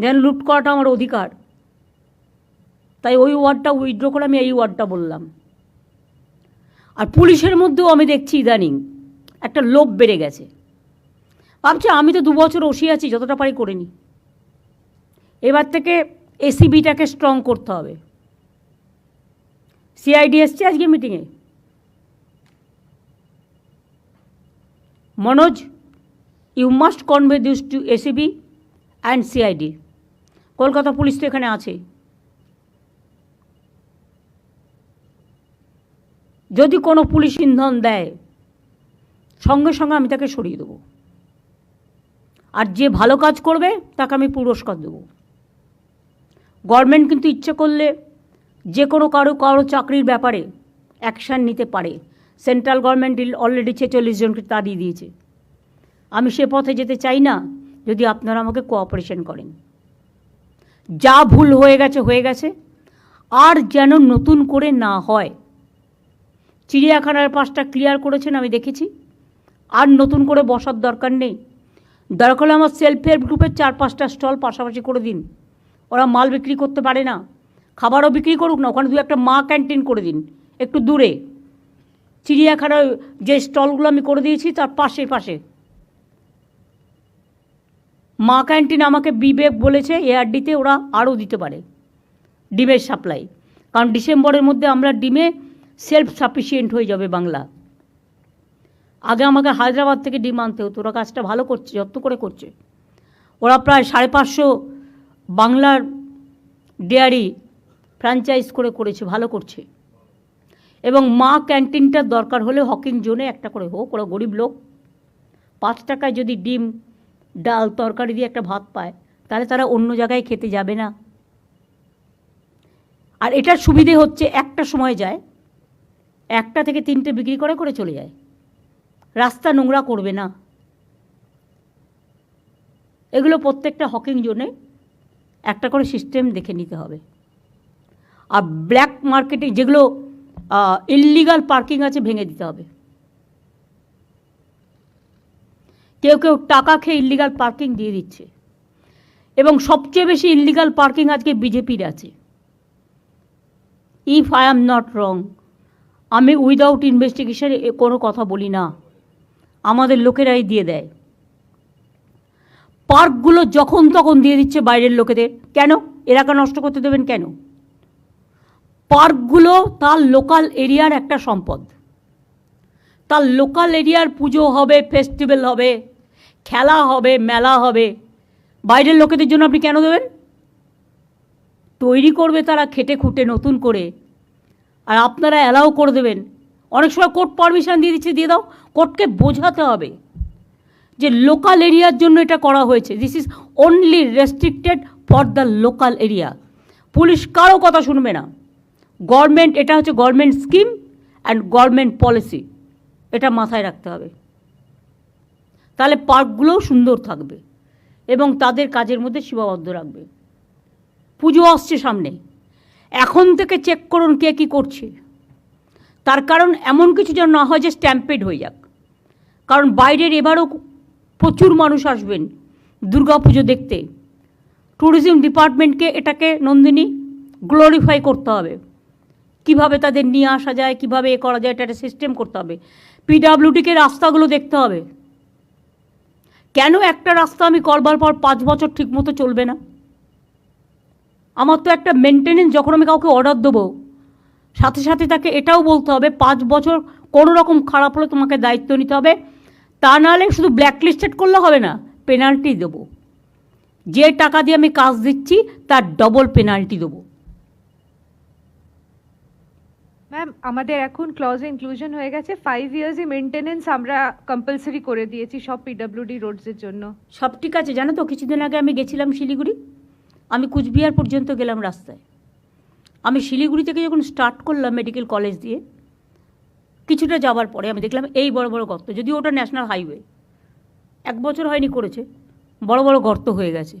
যেন লুট করাটা আমার অধিকার। তাই ওই ওয়ার্ডটা উইথড্র করে আমি এই ওয়ার্ডটা বললাম। আর পুলিশের মধ্যেও আমি দেখছি ইদানিং একটা লোভ বেড়ে গেছে। ভাবছি আমি তো দু বছর আছি, যতটা পারি করে নিই এবার থেকে এসিবিটাকে স্ট্রং করতে হবে। সিআইডি এসছে আজকে মিটিংয়ে Manoj you must convey this to ACB and CID Kolkata police তো এখানে আছে। যদি কোনো পুলিশ ইন্ধন দেয়, সঙ্গে সঙ্গে আমি তাকে সরিয়ে দেবো। আর যে ভালো কাজ করবে, তাকে আমি পুরস্কার দেবো। গভর্নমেন্ট কিন্তু ইচ্ছে করলে যে কোনো কারও কারও চাকরির ব্যাপারে অ্যাকশান নিতে পারে। সেন্ট্রাল গভর্নমেন্ট অলরেডি ছেচল্লিশ জনকে তাড়িয়ে দিয়েছে। আমি সে পথে যেতে চাই না যদি আপনারা আমাকে কোঅপারেশন করেন। যা ভুল হয়ে গেছে হয়ে গেছে। আর যেন নতুন করে না হয়। চিড়িয়াখানার পাশটা ক্লিয়ার করেছেন, আমি দেখেছি। আর নতুন করে বসার দরকার নেই। দরকার হলে আমার সেলফ হেল্প গ্রুপের চার পাঁচটা স্টল পাশাপাশি করে দিন। ওরা মাল বিক্রি করতে পারে না। খাবারও বিক্রি করুক না, ওখানে দু একটা মা ক্যান্টিন করে দিন, একটু দূরে। চিড়িয়াখানার যে স্টলগুলো আমি করে দিয়েছি, তার পাশে পাশে। মা ক্যান্টিন আমাকে বিবেক বলেছে এআরডিতে ওরা আরও দিতে পারে। ডিমের সাপ্লাই। কারণ ডিসেম্বরের মধ্যে আমরা ডিমে সেলফ সাফিসিয়েন্ট হয়ে যাবে বাংলা। আগে আমাকে হায়দ্রাবাদ থেকে ডিম আনতে হতো, ওরা কাজটা ভালো করছে, যত্ন করে করছে। ওরা প্রায় সাড়ে পাঁচশো বাংলার ডেয়ারি ফ্র্যাঞ্চাইজ করে করেছে, ভালো করছে। এবং মা ক্যান্টিনটার দরকার হলে হকিং জোনে একটা করে হোক, ওরা গরিব লোক। পাঁচ টাকায় যদি ডিম ডাল তরকারি দিয়ে একটা ভাত পায়, তাহলে তারা অন্য জায়গায় খেতে যাবে না। আর এটার সুবিধে হচ্ছে একটা সময় যায়, একটা থেকে তিনটে বিক্রি করে করে চলে যায়। রাস্তা নোংরা করবে না। এগুলো প্রত্যেকটা হকিং জোনে একটা করে সিস্টেম দেখে নিতে হবে। আর ব্ল্যাক মার্কেটে যেগুলো ইললিগাল পার্কিং আছে ভেঙে দিতে হবে। কেউ কেউ টাকা খেয়ে ইললিগাল পার্কিং দিয়ে দিচ্ছে। এবং সবচেয়ে বেশি ইললিগাল পার্কিং আজকে বিজেপির আছে। If I am not wrong আমি উইদাউট ইনভেস্টিগেশন কোনো কথা বলি না। আমাদের লোকেরাই দিয়ে দেয়। পার্কগুলো যখন তখন দিয়ে দিচ্ছে বাইরের লোকেদের। কেন? এলাকা নষ্ট করতে দেবেন কেন? পার্কগুলো তার লোকাল এরিয়ার একটা সম্পদ। তার লোকাল এরিয়ার পুজো হবে ফেস্টিভ্যাল হবে, খেলা হবে, মেলা হবে। বাইরের লোকেদের জন্য আপনি কেন দেবেন? তৈরি করবে তারা খেটে খুঁটে নতুন করে। আর আপনারা অ্যালাউ করে দেবেন। অনেক সময় কোর্ট পারমিশন দিয়ে দিচ্ছে, দিয়ে দাও। কোর্টকে বোঝাতে হবে যে লোকাল এরিয়ার জন্য এটা করা হয়েছে। This is only restricted for the local area police কারও কথা শুনবে না। গভর্নমেন্ট এটা হচ্ছে government scheme and government policy এটা মাথায় রাখতে হবে। তাহলে পার্কগুলোও সুন্দর থাকবে এবং তাদের কাজের মধ্যে সীমাবদ্ধ রাখবে। পুজো আসছে সামনে। এখন থেকে চেক করুন কে কী করছে। তার কারণ এমন কিছু যেন না হয় যে স্ট্যাম্পেড হয়ে যাক। কারণ বাইরের এবারও প্রচুর মানুষ আসবেন পুজো দেখতে। ট্যুরিজম ডিপার্টমেন্টকে এটাকে নন্দিনী গ্লোরিফাই করতে হবে। কীভাবে তাদের নিয়ে আসা যায়, কীভাবে এ করা যায়, এটা একটা সিস্টেম করতে হবে। পিডাব্লিউডিকে রাস্তাগুলো দেখতে হবে। কেন একটা রাস্তা আমি করবার পর পাঁচ বছর ঠিকমতো চলবে না? আমার তো একটা মেনটেনেন্স যখন আমি কাউকে অর্ডার দেবো, সাথে সাথে তাকে এটাও বলতে হবে, পাঁচ বছর কোনো রকম খারাপ হলে তোমাকে দায়িত্ব নিতে হবে। তা নাহলে শুধু ব্ল্যাকলিস্টেড করলে হবে না পেনাল্টি দেবো। যে টাকা দিয়ে আমি কাজ দিচ্ছি, তার ডবল পেনাল্টি দেবো। ম্যাম আমাদের এখন ক্লজ ইনক্লুশন হয়ে গেছে। ফাইভ ইয়ার্সই মেনটেনেন্স আমরা কম্পালসারি করে দিয়েছি সব পিডব্লিউডি রোডসের জন্য। সব ঠিক আছে, জানো তো, কিছুদিন আগে আমি গেছিলাম শিলিগুড়ি। আমি কুচবিহার পর্যন্ত গেলাম রাস্তায়। আমি শিলিগুড়ি থেকে যখন স্টার্ট করলাম মেডিকেল কলেজ দিয়ে, কিছুটা যাওয়ার পরে আমি দেখলাম এই বড় বড় গর্ত, যদিও ওটা ন্যাশনাল হাইওয়ে এক বছর হয়নি করেছে, বড় বড় গর্ত হয়ে গেছে।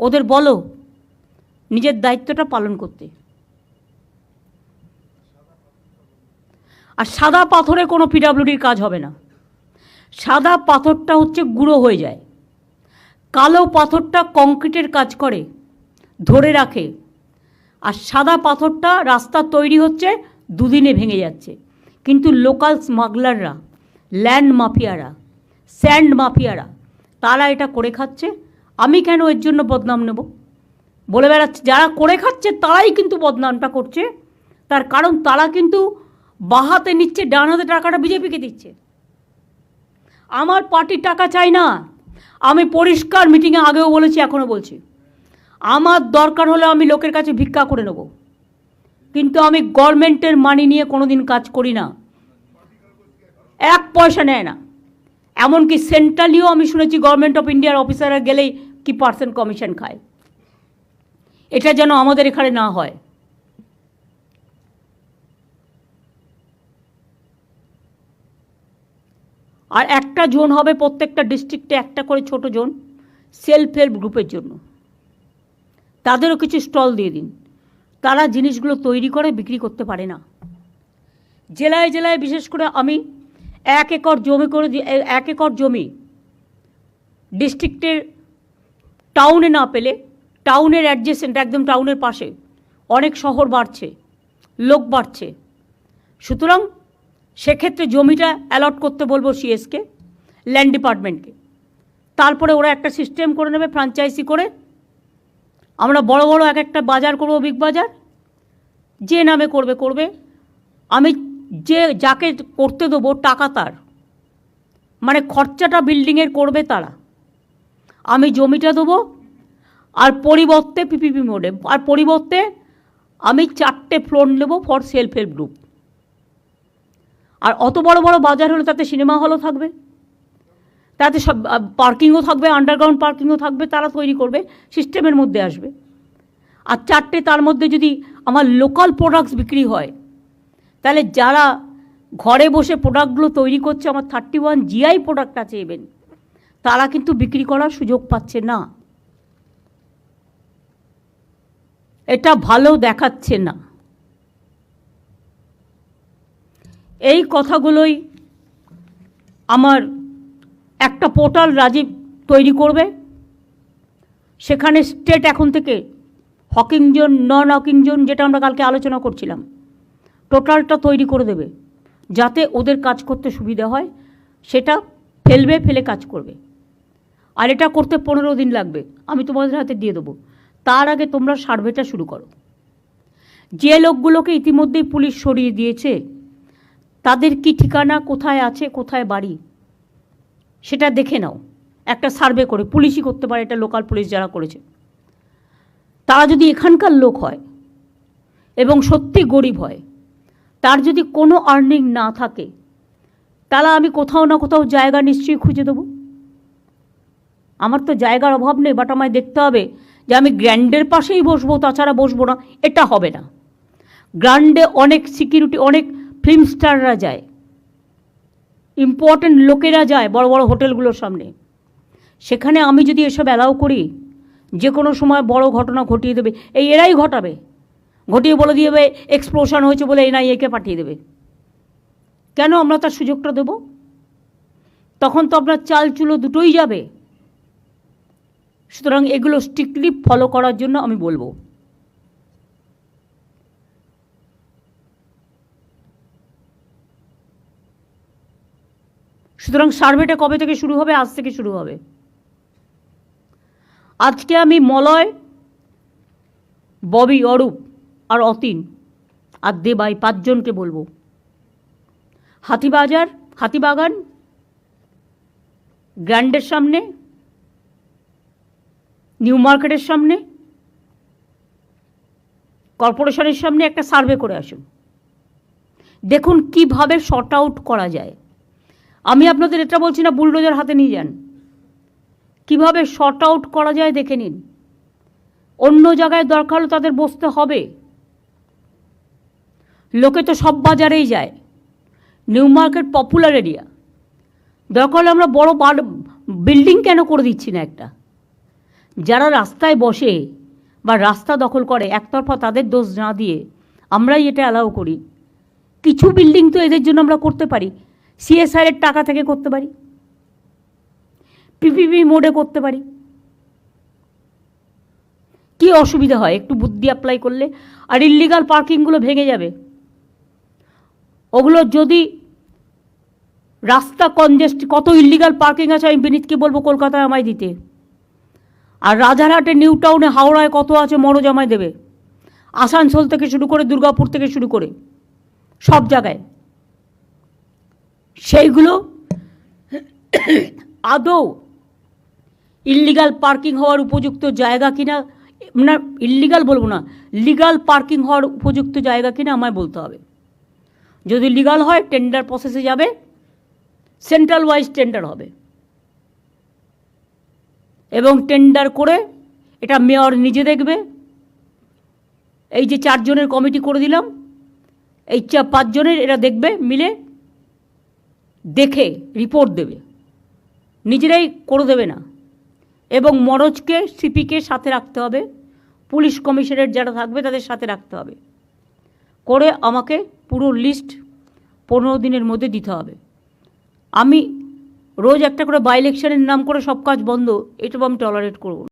ওদের বলো, নিজের দায়িত্বটা পালন করতে। আর সাদা পাথরে কোনো পিডাব্লিউডির কাজ হবে না। সাদা পাথরটা হচ্ছে গুঁড়ো হয়ে যায়। কালো পাথরটা কংক্রিটের কাজ করে, ধরে রাখে। আর সাদা পাথরটা রাস্তা তৈরি হচ্ছে, দুদিনে ভেঙে যাচ্ছে। কিন্তু লোকাল স্মাগলাররা, ল্যান্ড মাফিয়ারা, স্যান্ড মাফিয়ারা, তারা এটা করে খাচ্ছে। আমি কেন এর জন্য বদনাম নেব? বলে বেড়াচ্ছে, যারা করে খাচ্ছে, তারাই কিন্তু বদনামটা করছে। তার কারণ, তারা কিন্তু বাহাতে নিচ্ছে, ডান হাতে টাকাটা বিজেপিকে দিচ্ছে। আমার পার্টির টাকা চাই না। আমি পরিষ্কার মিটিংয়ে আগেও বলেছি, এখনও বলছি। আমার দরকার হলে আমি লোকের কাছে ভিক্ষা করে নেব। কিন্তু আমি গভর্নমেন্টের মানি নিয়ে কোনো দিন কাজ করি না। এক পয়সা নেয় না। এমনকি সেন্ট্রালিও আমি শুনেছি, গভর্নমেন্ট অফ ইন্ডিয়ার অফিসাররা গেলেই কি পার্সেন্ট কমিশন খায়। এটা যেন আমাদের এখানে না হয়। আর একটা জোন হবে প্রত্যেকটা ডিস্ট্রিক্টে একটা করে ছোট জোন সেলফ হেল্প গ্রুপের জন্য। তাদেরও কিছু স্টল দিয়ে দিন। তারা জিনিসগুলো তৈরি করে, বিক্রি করতে পারে না। জেলায় জেলায় বিশেষ করে আমি এক একর জমি করে এক একর জমি ডিস্ট্রিক্টের টাউনে না পেলে টাউনের অ্যাডজেসেন্ট একদম টাউনের পাশে, অনেক শহর বাড়ছে, লোক বাড়ছে। সুতরাং সেক্ষেত্রে জমিটা অ্যালট করতে বলব সিএসকে ল্যান্ড ডিপার্টমেন্টকে তারপরে ওরা একটা সিস্টেম করে নেবে ফ্রাঞ্চাইজি করে। আমরা বড় বড় এক একটা বাজার করব বিগ বাজার। যে নামে করবে করবে। আমি যে, যাকে করতে দেবো, টাকা তার। মানে খরচাটা বিল্ডিংয়ের করবে তারা। আমি জমিটা দেবো, আর পরিবর্তে পিপিপি মোডে আর পরিবর্তে আমি চারটে ফ্লোর নেব ফর সেলফ হেল্প গ্রুপ আর অত বড় বড় বাজার হলে তাতে সিনেমা হলও থাকবে। তাতে সব পার্কিংও থাকবে আন্ডারগ্রাউন্ড পার্কিংও থাকবে, তারা তৈরি করবে, সিস্টেমের মধ্যে আসবে। আর চারটে তার মধ্যে যদি আমার লোকাল প্রোডাক্টস বিক্রি হয়, তাহলে যারা ঘরে বসে প্রোডাক্টগুলো তৈরি করছে, আমার থার্টি ওয়ান জিআই প্রোডাক্ট আছে ইভেন তারা কিন্তু বিক্রি করার সুযোগ পাচ্ছে না। এটা ভালো দেখাচ্ছে না। এই কথাগুলোই আমার একটা পোর্টাল রাজীব তৈরি করবে। সেখানে স্টেট এখন থেকে hawking zone non hawking zone যেটা আমরা কালকে আলোচনা করছিলাম, টোটালটা তৈরি করে দেবে যাতে ওদের কাজ করতে সুবিধা হয়, সেটা ফেলবে, ফেলে কাজ করবে। আর এটা করতে পনেরো দিন লাগবে, আমি তোমাদের হাতে দিয়ে দেবো। তার আগে তোমরা সার্ভেটা শুরু করো। যে লোকগুলোকে ইতিমধ্যেই পুলিশ সরিয়ে দিয়েছে তাদের কি ঠিকানা, কোথায় আছে, কোথায় বাড়ি? সেটা দেখে নাও। একটা সার্ভে করে, পুলিশই করতে পারে, এটা লোকাল পুলিশ যারা করেছে। তারা যদি এখানকার লোক হয় এবং সত্যি গরিব হয়, তার যদি কোনো আর্নিং না থাকে, তাহলে আমি কোথাও না কোথাও জায়গা নিশ্চয়ই খুঁজে দেবো। আমার তো জায়গার অভাব নেই বাট আমায় দেখতে হবে যে আমি গ্র্যান্ডের পাশেই বসবো, তাছাড়া বসবো না, এটা হবে না। গ্র্যান্ডে অনেক সিকিউরিটি অনেক ফিল্ম স্টাররা যায় ইম্পর্ট্যান্ট লোকেরা যায় বড় বড় হোটেলগুলোর সামনে। সেখানে আমি যদি এসব অ্যালাউ করি, যে কোনো সময় বড় ঘটনা ঘটিয়ে দেবে। এই এরাই ঘটাবে। ঘটিয়ে বলে দিয়ে এক্সপ্লোশন হয়েছে বলে এনআইএকে পাঠিয়ে দেবে। কেন আমরা তার সুযোগটা দেব? তখন তো আপনার চাল চুলো দুটোই যাবে। সুতরাং এগুলো স্ট্রিক্টলি ফলো করার জন্য আমি বলব। সুতরাং সার্ভেটা কবে থেকে শুরু হবে, আজ থেকে শুরু হবে? আজকে আমি মলয়, ববি অরূপ আর অতীন আর দেবাই পাঁচজনকে বলব। হাতিবাজার, হাতিবাগান, গ্র্যান্ডের সামনে, নিউ মার্কেটের সামনে, কর্পোরেশনের সামনে একটা সার্ভে করে আসুন। দেখুন কীভাবে শর্ট আউট করা যায়। আমি আপনাদের এটা বলছি না, বুলডোজার হাতে নিয়ে যান। কীভাবে শর্ট আউট করা যায় দেখে নিন। অন্য জায়গায় দরকার হলে তাদের বসতে হবে। লোকে তো সব বাজারেই যায়। New market popular area. দরকার হলে আমরা বড় বিল্ডিং কেন করে দিচ্ছি না একটা? যারা রাস্তায় বসে বা রাস্তা দখল করে, একতরফা তাদের দোষ না দিয়ে আমরাই এটা অ্যালাউ করি। কিছু বিল্ডিং তো এদের জন্য আমরা করতে পারি। সিএসআর এর টাকা থেকে করতে পারি। পিপিপি মোডে করতে পারি। কী অসুবিধা হয়? একটু বুদ্ধি অ্যাপ্লাই করলে। আর ইল্লিগাল পার্কিংগুলো ভেঙে যাবে। ওগুলো যদি রাস্তা কনজেস্ট কত ইল্লিগাল পার্কিং আছে আমি বিনীতকে বলব কলকাতায় আমায় দিতে। আর রাজারহাটে নিউ টাউনে হাওড়ায় কত আছে মরজ আমায় দেবে। আসানসোল থেকে শুরু করে, দুর্গাপুর থেকে শুরু করে। সব জায়গায়। সেইগুলো আদৌ ইল্লিগাল পার্কিং হওয়ার উপযুক্ত জায়গা কিনা, না ইল্লিগাল বলব না লিগাল পার্কিং হওয়ার উপযুক্ত জায়গা কিনা আমায় বলতে হবে। যদি লিগাল হয় টেন্ডার প্রসেসে যাবে সেন্ট্রাল ওয়াইজ টেন্ডার হবে। এবং টেন্ডার করে এটা মেয়র নিজে দেখবে। এই যে চারজনের কমিটি করে দিলাম, এই চা, পাঁচজনের এরা দেখবে, মিলে দেখে রিপোর্ট দেবে। নিজেরাই করে দেবে না। এবং মরজকে, সিপিকে সাথে রাখতে হবে। পুলিশ কমিশনের যারা থাকবে তাদের সাথে রাখতে হবে। করে আমাকে পুরো লিস্ট পনেরো দিনের মধ্যে দিতে হবে। আমি রোজ একটা করে বাই ইলেকশনের নাম করে সব কাজ বন্ধ এটা আমি টলারেট করব।